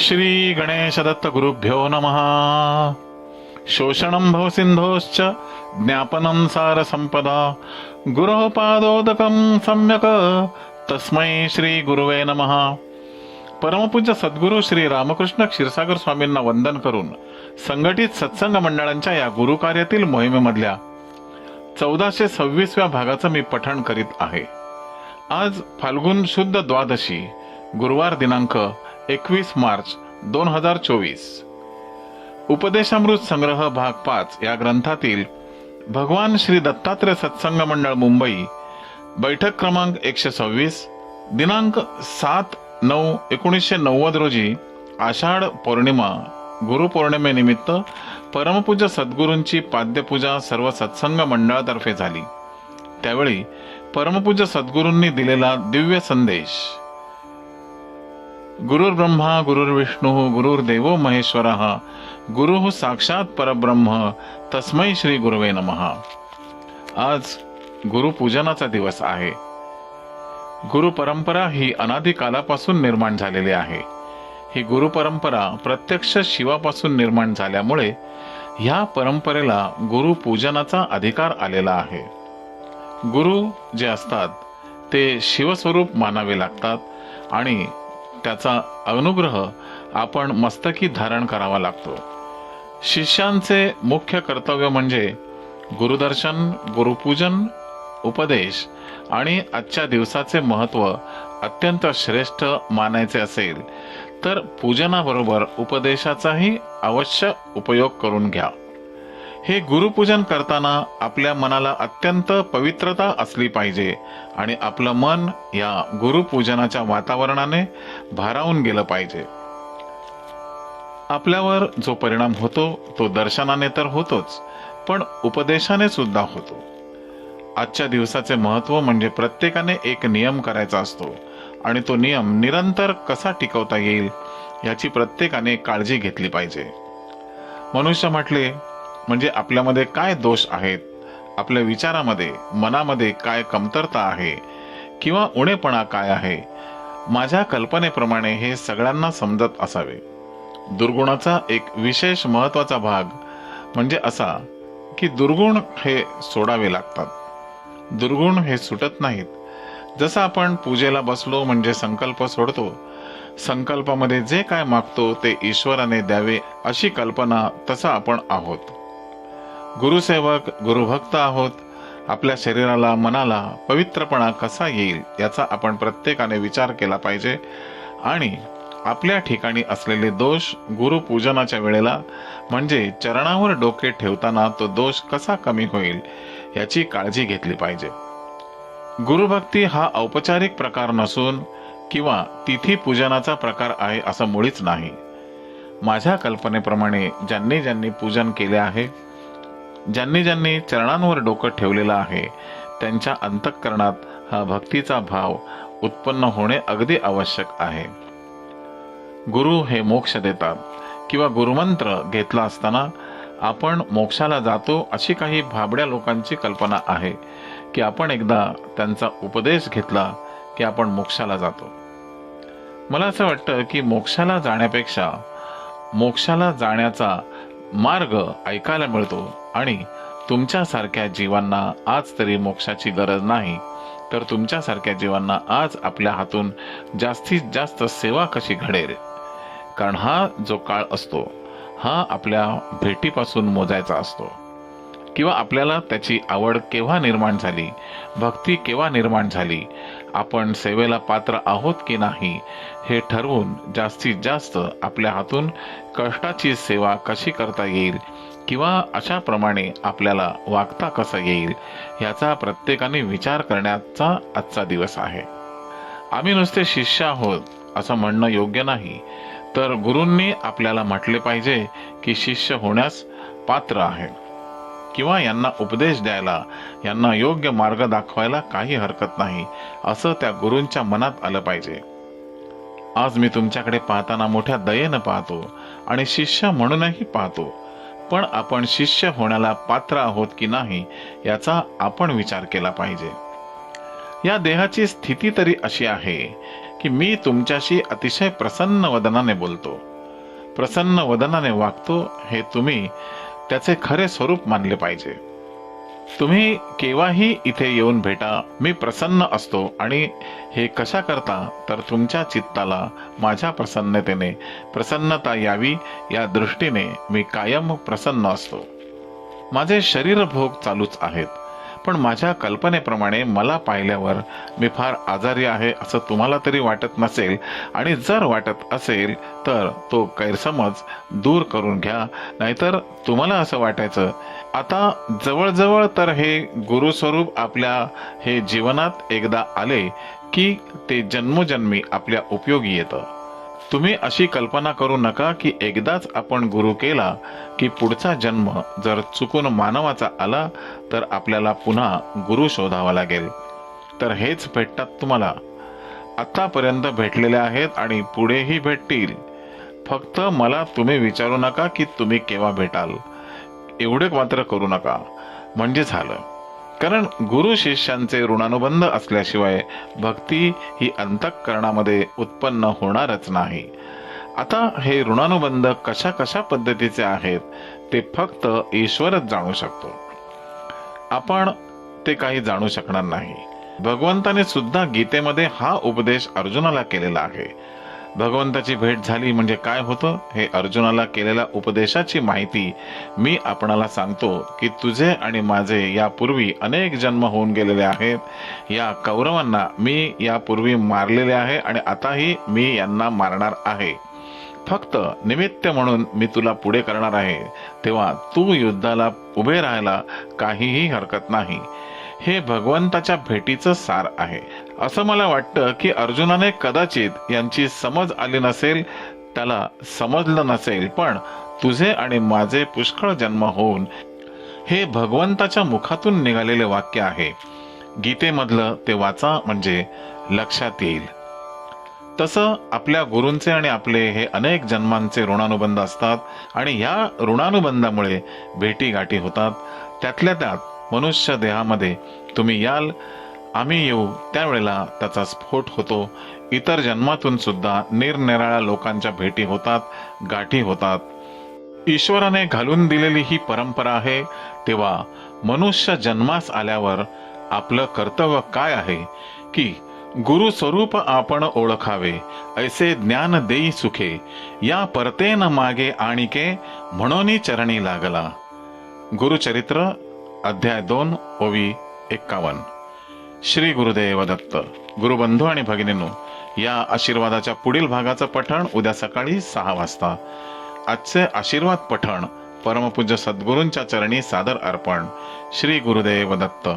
श्री गणेशदत्त गुरुभ्यो नमः। शोषणं भवसिन्धोश्च ज्ञापनं सारसम्पदा। गुरोः पादोदकं सम्यक् तस्मै श्री गुरुवे नमः। परमपूज्य सद्गुरू श्री रामकृष्ण क्षीरसागर स्वामींना वंदन करून संघटित सत्संग मंडळांच्या या गुरुकार्यातील मोहिमेमधल्या चौदाशे सव्वीसव्या भागाचं मी पठण करीत आहे. आज फाल्गुन शुद्ध द्वादशी गुरुवार दिनांक एकवीस मार्च दोन हजार चोवीस. उपदेशामृत संग्रह भाग पाच या ग्रंथातील भगवान श्री दत्तात्रय सत्संग मंडळ मुंबई बैठक क्रमांक एकशे सव्वीस दिनांक सात नऊ एकोणीसशे नव्वद रोजी आषाढ पौर्णिमा गुरुपौर्णिमेनिमित्त परमपूज्य सद्गुरूंची पाद्यपूजा सर्व सत्संग मंडळातर्फे झाली. त्यावेळी परमपूज्य सद्गुरूंनी दिलेला दिव्य संदेश. गुरुर् ब्रह्मा गुरुर्विष्णू गुरुर्देवो महेश्वर गुरु साक्षात परब्रह्म तस्मै श्री गुरुवे नमः. आज गुरुपूजनाचा दिवस आहे. गुरु परंपरा ही अनादी कालापासून निर्माण झालेली आहे. ही गुरु परंपरा प्रत्यक्ष शिवापासून निर्माण झाल्यामुळे ह्या परंपरेला गुरुपूजनाचा अधिकार आलेला आहे. गुरु जे असतात ते शिवस्वरूप मानावे लागतात आणि त्याचा अनुग्रह आपण मस्तकी धारण करावा लागतो. शिष्यांचे मुख्य कर्तव्य म्हणजे गुरुदर्शन गुरुपूजन उपदेश आणि आजच्या दिवसाचे महत्त्व अत्यंत श्रेष्ठ मानायचे असेल तर पूजनाबरोबर उपदेशाचाही अवश्य उपयोग करून घ्या. हे गुरुपूजन करताना आपल्या मनाला अत्यंत पवित्रता असली पाहिजे आणि आपलं मन या गुरुपूजनाच्या वातावरणाने भारावून गेलं पाहिजे. आपल्यावर जो परिणाम होतो तो दर्शनाने तर होतोच पण उपदेशाने सुद्धा होतो. आजच्या दिवसाचे महत्त्व म्हणजे प्रत्येकाने एक नियम करायचा असतो आणि तो नियम निरंतर कसा टिकवता येईल याची प्रत्येकाने काळजी घेतली पाहिजे. मनुष्य म्हटले म्हणजे आपल्यामध्ये काय दोष आहेत? आपल्या विचारामध्ये मनामध्ये काय कमतरता आहे? किंवा उणेपणा काय आहे? माझ्या कल्पनेप्रमाणे हे सगळ्यांना समजत असावे. दुर्गुणाचा एक विशेष महत्त्वाचा भाग म्हणजे असा की दुर्गुण हे सोडावे लागतात. दुर्गुण हे सुटत नाहीत. जसं आपण पूजेला बसलो म्हणजे संकल्प सोडतो संकल्पामध्ये जे काय मागतो ते ईश्वराने द्यावे अशी कल्पना तसं आपण आहोत. गुरुसेवक गुरुभक्त आहोत. आपल्या शरीराला मनाला पवित्रपणा कसा येईल याचा आपण प्रत्येकाने विचार केला पाहिजे. आणि आपल्या ठिकाणी असलेले दोष गुरुपूजनाच्या वेळेला म्हणजे चरणावर डोके ठेवताना तो दोष कसा कमी होईल याची काळजी घेतली पाहिजे. गुरुभक्ती हा औपचारिक प्रकार नसून किंवा तिथी पूजनाचा प्रकार आहे असं मुळीच नाही. माझ्या कल्पनेप्रमाणे ज्यांनी ज्यांनी पूजन केले आहे ज्यांनी ज्यांनी चरणांवर डोकं ठेवलेलं आहे त्यांच्या अंतःकरणात हा भक्तीचा भाव उत्पन्न होणे अगदी आवश्यक आहे. गुरु हे मोक्ष देतात किंवा गुरुमंत्र घेतला असताना आपण मोक्षाला जातो अशी काही भाबड्या लोकांची कल्पना आहे की आपण एकदा त्यांचा उपदेश घेतला की आपण मोक्षाला जातो. मला असं वाटतं की मोक्षाला जाण्यापेक्षा मोक्षाला जाण्याचा मार्ग ऐकायला मिळतो आणि तुमच्यासारख्या जीवांना आज तरी मोक्षाची गरज नाही तर तुमच्यासारख्या जीवांना आज आपल्या हातून जास्तीत जास्त सेवा कशी घडेल? कारण हा जो काळ असतो हा आपल्या भेटीपासून मोजायचा असतो. किंवा आपल्याला त्याची आवड केव्हा निर्माण झाली भक्ती केव्हा निर्माण झाली आपण सेवेला पात्र आहोत की नाही हे ठरवून जास्तीत जास्त आपल्या हातून कष्टाची सेवा कशी करता येईल किंवा अशाप्रमाणे आपल्याला वागता कसा येईल याचा प्रत्येकाने विचार करण्याचा आजचा दिवस आहे. आम्ही नुसते शिष्य आहोत असं म्हणणं योग्य नाही. तर गुरूंनी आपल्याला म्हटले पाहिजे की शिष्य होण्यास पात्र आहे. किंवा यांना उपदेश द्यायला यांना योग्य मार्ग दाखवायला काही हरकत नाही असं त्या गुरूंच्या मनात आलं पाहिजे. आज मी तुमच्याकडे पाहताना मोठ्या दयेनं पाहतो आणि शिष्य म्हणूनही पाहतो. पण आपण शिष्य होण्याला पात्र आहोत की नाही याचा आपण विचार केला पाहिजे. या देहाची स्थिती तरी अशी आहे की मी तुमच्याशी अतिशय प्रसन्न वदनाने बोलतो. प्रसन्न वदनाने वागतो हे तुम्ही त्याचे खरे स्वरूप मानले पाहिजे. तुम्ही केव्हाही इथे येऊन भेटा मी प्रसन्न असतो आणि हे कशा करता तर तुमच्या चित्ताला माझ्या प्रसन्नतेने प्रसन्नता यावी या दृष्टीने मी कायम प्रसन्न असतो. माझे शरीर भोग चालूच आहेत. पण माझ्या कल्पनेप्रमाणे मला पाहिल्यावर मी फार आजारी आहे असं तुम्हाला तरी वाटत नसेल आणि जर वाटत असेल तर तो गैरसमज दूर करून घ्या. नाहीतर तुम्हाला असं वाटायचं आता जवळजवळ तर हे गुरुस्वरूप आपल्या हे जीवनात एकदा आले की ते जन्मोजन्मी आपल्या उपयोगी येतं. तुम्ही अशी कल्पना करू नका की एकदाच आपण गुरु केला की पुढचा जन्म जर चुकून मानवाचा आला तर आपल्याला पुन्हा गुरु शोधावा लागेल. तर हेच भेटतात तुम्हाला. आतापर्यंत भेटलेले आहेत आणि पुढेही भेटतील. फक्त मला तुम्ही विचारू नका की तुम्ही केव्हा भेटाल. एवढे मात्र करू नका. म्हणजे झालं. कारण गुरु शिष्यांचे ऋणानुबंध असल्याशिवाय भक्ती ही अंतःकरणामध्ये उत्पन्न होणारच नाही. आता हे ऋणानुबंध कशा कशा पद्धतीचे आहेत ते फक्त ईश्वरच जाणू शकतो. आपण ते काही जाणू शकणार नाही. भगवंताने सुद्धा गीतेमध्ये हा उपदेश अर्जुनाला केलेला आहे. भगवंताची भेट झाली म्हणजे काय होतं? हे अर्जुनाला केलेल्या उपदेशाची माहिती मी आपणाला सांगतो की तुझे आणि माझे यापूर्वी अनेक जन्म होऊन गेलेले आहेत. या कौरवांना मी यापूर्वी मारलेले आहे आणि आताही मी यांना मारणार आहे. फक्त निमित्त म्हणून मी तुला पुढे करणार आहे. तेव्हा तू युद्धाला उभे राहायला काहीही हरकत नाही. हे भगवंताच्या भेटीचं सार आहे. असं मला वाटतं की अर्जुनाने कदाचित यांची समज आली नसेल त्याला समजलं नसेल पण तुझे आणि माझे पुष्कळ जन्म होऊन हे भगवंताच्या मुखातून निघालेले वाक्य आहे. गीतेमधलं ते वाचा म्हणजे लक्षात येईल. तसं आपल्या गुरूंचे आणि आपले हे अनेक जन्मांचे ऋणानुबंध असतात आणि ह्या ऋणानुबंधामुळे भेटी गाठी होतात. त्यातल्या त्यात मनुष्य देहामध्ये तुम्ही याल आम्ही येऊ. त्यावेळेला त्याचा स्फोट होतो. इतर जन्मातून सुद्धा निरनिराळ्या लोकांच्या भेटी होतात गाठी होतात. ईश्वराने घालून दिलेली ही परंपरा आहे तेव्हा मनुष्य जन्मास आल्यावर आपलं कर्तव्य काय आहे? की गुरु स्वरूप आपण ओळखावे ऐसे ज्ञान देई सुखे या परतेन मागे आणिके म्हणून चरणी लागला. गुरुचरित्र अध्याय दोन ओवी एक्कावन्न. श्री गुरुदेव दत्त गुरुबंधू आणि भगिनींनो या आशीर्वादाच्या पुढील भागाचं पठण उद्या सकाळी सहा वाजता. आजचे आशीर्वाद पठण परमपूज्य सद्गुरूंच्या चरणी सादर अर्पण. श्री गुरुदेव दत्त